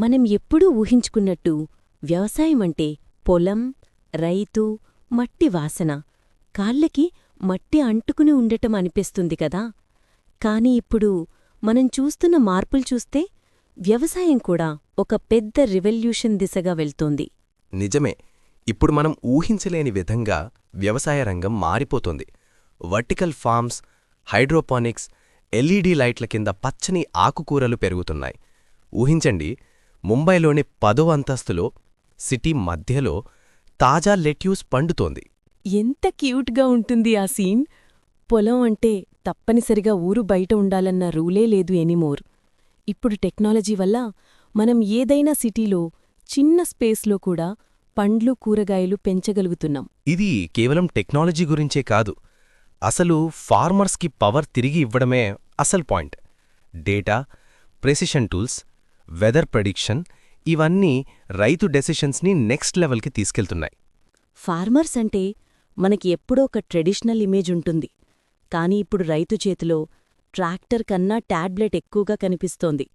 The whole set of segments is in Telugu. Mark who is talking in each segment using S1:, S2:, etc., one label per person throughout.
S1: మనం ఎప్పుడూ ఊహించుకున్నట్టు వ్యవసాయమంటే పొలం రైతు మట్టి వాసన. కాళ్ళకి మట్టి అంటుకుని ఉండటం అనిపిస్తుంది కదా. కాని ఇప్పుడు మనం చూస్తున్న మార్పులు చూస్తే వ్యవసాయం కూడా ఒక పెద్ద రివల్యూషన్ దిశగా వెళ్తోంది.
S2: నిజమే. ఇప్పుడు మనం ఊహించలేని విధంగా వ్యవసాయ రంగం మారిపోతోంది. వర్టికల్ ఫార్మ్స్ హైడ్రోపానిక్స్ ఎల్ఈడి లైట్ల కింద పచ్చని ఆకుకూరలు పెరుగుతున్నాయి. ఊహించండి ముంబైలోని పదో అంతస్తులో సిటీ మధ్యలో తాజా లెట్యూస్ పండుతోంది.
S1: ఎంత క్యూట్గా ఉంటుంది ఆ సీన్. పొలం అంటే తప్పనిసరిగా ఊరు బయట ఉండాలన్న రూలే లేదు ఎనిమోర్. ఇప్పుడు టెక్నాలజీ వల్ల మనం ఏదైనా సిటీలో చిన్న స్పేస్లో కూడా పండ్లు కూరగాయలు పెంచగలుగుతున్నాం.
S2: ఇది కేవలం టెక్నాలజీ గురించే కాదు. అసలు ఫార్మర్స్కి పవర్ తిరిగి ఇవ్వడమే అసలు point. Data precision tools weather prediction ఇవన్నీ రైతు డెసిషన్స్ని నెక్స్ట్ లెవెల్కి తీసుకెళ్తున్నాయి.
S1: ఫార్మర్స్ అంటే మనకి ఎప్పుడో ఒక ట్రెడిషనల్ ఇమేజ్ ఉంటుంది. కానీ ఇప్పుడు రైతు చేతిలో ట్రాక్టర్ కన్నా టాబ్లెట్ ఎక్కువగా కనిపిస్తోంది.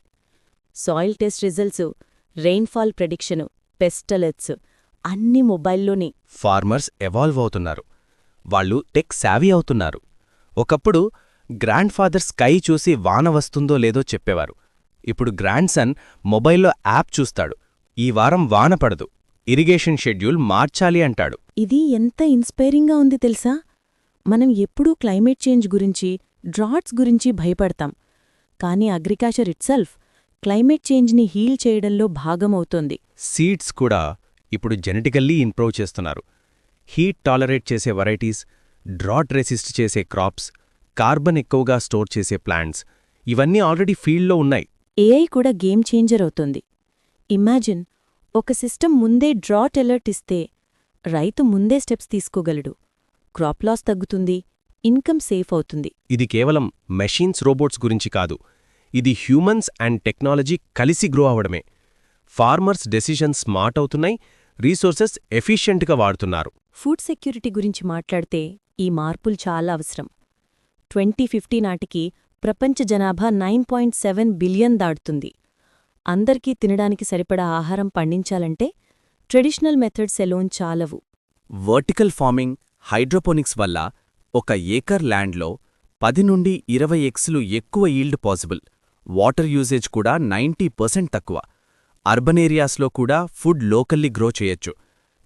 S1: Soil test results rainfall prediction pest alerts అన్నీ మొబైల్లోనే.
S2: ఫార్మర్స్ ఎవాల్వ్ అవుతున్నారు. వాళ్ళు టెక్ శావీ అవుతున్నారు. ఒకప్పుడు గ్రాండ్ ఫాదర్ స్కై చూసి వాన వస్తుందో లేదో చెప్పేవారు. ఇప్పుడు గ్రాండ్ సన్ మొబైల్లో యాప్ చూస్తాడు. ఈ వారం వాన పడదు. ఇరిగేషన్ షెడ్యూల్ మార్చాలి అంటాడు.
S1: ఇది ఎంత ఇన్స్పైరింగ్గా ఉంది తెలుసా? మనం ఎప్పుడూ క్లైమేట్ చేంజ్ గురించి డ్రాట్స్ గురించి భయపడతాం. కానీ అగ్రికల్చర్ ఇట్సెల్ఫ్ క్లైమేట్ చేంజ్ని హీల్ చేయడంలో భాగమవుతోంది.
S2: సీడ్స్ కూడా ఇప్పుడు జెనెటికల్లీ ఇంప్రూవ్ చేస్తున్నారు. హీట్ టాలరేట్ చేసే వెరైటీస్ డ్రాట్ రెసిస్ట్ చేసే క్రాప్స్ కార్బన్ ఎక్కువగా స్టోర్ చేసే ప్లాంట్స్ ఇవన్నీ ఆల్రెడీ ఫీల్డ్లో ఉన్నాయి.
S1: ఏఐ కూడా గేమ్ చేంజర్ అవుతుంది. ఇమాజిన్ ఒక సిస్టమ్ ముందే డ్రాట్ అలర్ట్ ఇస్తే రైతు ముందే స్టెప్స్ తీసుకోగలడు. క్రాప్ లాస్ తగ్గుతుంది ఇన్కమ్ సేఫ్ అవుతుంది.
S2: ఇది కేవలం మెషీన్స్ రోబోట్స్ గురించి కాదు. ఇది హ్యూమన్స్ అండ్ టెక్నాలజీ కలిసి గ్రో అవడమే. ఫార్మర్స్ డెసిషన్స్ స్మార్ట్ అవుతున్నాయి రీసోర్సెస్ ఎఫిషియెంట్గా వాడుతున్నారు.
S1: ఫుడ్ సెక్యూరిటీ గురించి మాట్లాడితే ఈ మార్పులు చాలా అవసరం. ట్వంటీ ఫిఫ్టీ నాటికి ప్రపంచ జనాభా నైన్ పాయింట్ సెవెన్ బిలియన్ దాటుతుంది. అందరికీ తినడానికి సరిపడా ఆహారం పండించాలంటే ట్రెడిషనల్ మెథడ్స్ ఎలోన్ చాలవు.
S2: వర్టికల్ ఫార్మింగ్ హైడ్రోపోనిక్స్ వల్ల ఒక ఏకర్ ల్యాండ్లో పది నుండి ఇరవై ఎక్స్లు ఎక్కువ ఈల్డ్ పాసిబుల్. వాటర్ యూసేజ్ కూడా నైంటీ పర్సెంట్ తక్కువ. అర్బన్ ఏరియాస్లో కూడా ఫుడ్ లోకల్లీ గ్రో చేయొచ్చు.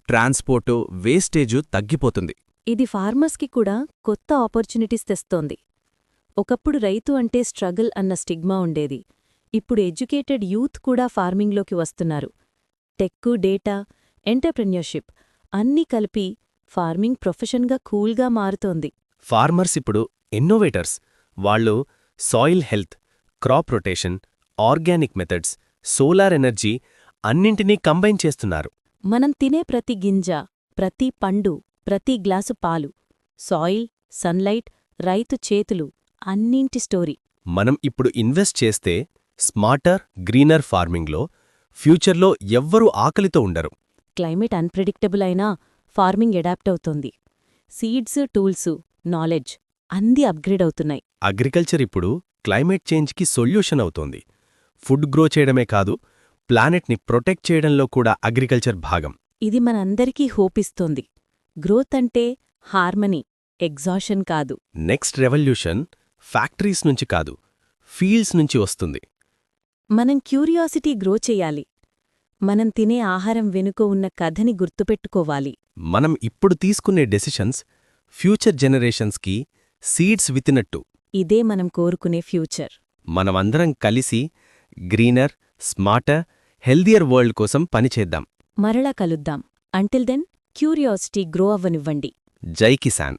S2: ట్రాన్స్పోర్టు వేస్టేజు తగ్గిపోతుంది.
S1: ఇది ఫార్మర్స్కి కూడా కొత్త ఆపర్చునిటీస్ తెస్తోంది. ఒకప్పుడు రైతు అంటే స్ట్రగుల్ అన్న స్టిగ్మా ఉండేది. ఇప్పుడు ఎడ్యుకేటెడ్ యూత్ కూడా ఫార్మింగ్లోకి వస్తున్నారు. టెక్కు డేటా ఎంటర్ప్రెన్యూర్షిప్ అన్నీ కలిపి ఫార్మింగ్ ప్రొఫెషన్గా కూల్గా మారుతోంది.
S2: ఫార్మర్స్ ఇప్పుడు ఇన్నోవేటర్స్. వాళ్ళు soil health crop rotation organic methods solar energy అన్నింటినీ కంబైన్ చేస్తున్నారు.
S1: మనం తినే ప్రతి గింజ ప్రతి పండు ప్రతి గ్లాసు పాలు సాయిల్ సన్లైట్ రైతు చేతులు అన్నింటి స్టోరీ.
S2: మనం ఇప్పుడు ఇన్వెస్ట్ చేస్తే స్మార్టర్ గ్రీనర్ ఫార్మింగ్లో ఫ్యూచర్లో ఎవ్వరూ ఆకలితో ఉండరు.
S1: క్లైమేట్ అన్ప్రెడిక్టబుల్ అయినా ఫార్మింగ్ ఎడాప్ట్ అవుతోంది. సీడ్స్ టూల్స్ నాలెడ్జ్ అంది అప్గ్రేడ్ అవుతున్నాయి.
S2: అగ్రికల్చర్ ఇప్పుడు క్లైమేట్ చేంజ్కి సొల్యూషన్ అవుతోంది. ఫుడ్ గ్రో చేయడమే కాదు ప్లానెట్ని ప్రొటెక్ట్ చేయడంలో కూడా అగ్రికల్చర్ భాగం.
S1: ఇది మనందరికీ హోపిస్తోంది గ్రోత్ అంటే హార్మనీ ఎగ్జాషన్ కాదు.
S2: నెక్స్ట్ రెవల్యూషన్ ఫ్యాక్టరీస్ నుంచి కాదు ఫీల్డ్స్ నుంచి వస్తుంది.
S1: మనం క్యూరియాసిటీ గ్రో చెయ్యాలి మనం తినే ఆహారం వెనుక ఉన్న కథని గుర్తుపెట్టుకోవాలి.
S2: మనం ఇప్పుడు తీసుకునే డెసిషన్స్ ఫ్యూచర్ జనరేషన్స్కి సీడ్స్ విత్తినట్టు.
S1: ఇదే మనం కోరుకునే ఫ్యూచర్.
S2: మనమందరం కలిసి గ్రీనర్ స్మార్టర్ హెల్దియర్ వరల్డ్ కోసం పనిచేద్దాం
S1: మరలా కలుద్దాం. అంటిల్ దెన్ క్యూరియాసిటీ గ్రో అవ్వనివ్వండి.
S2: జై కిసాన్.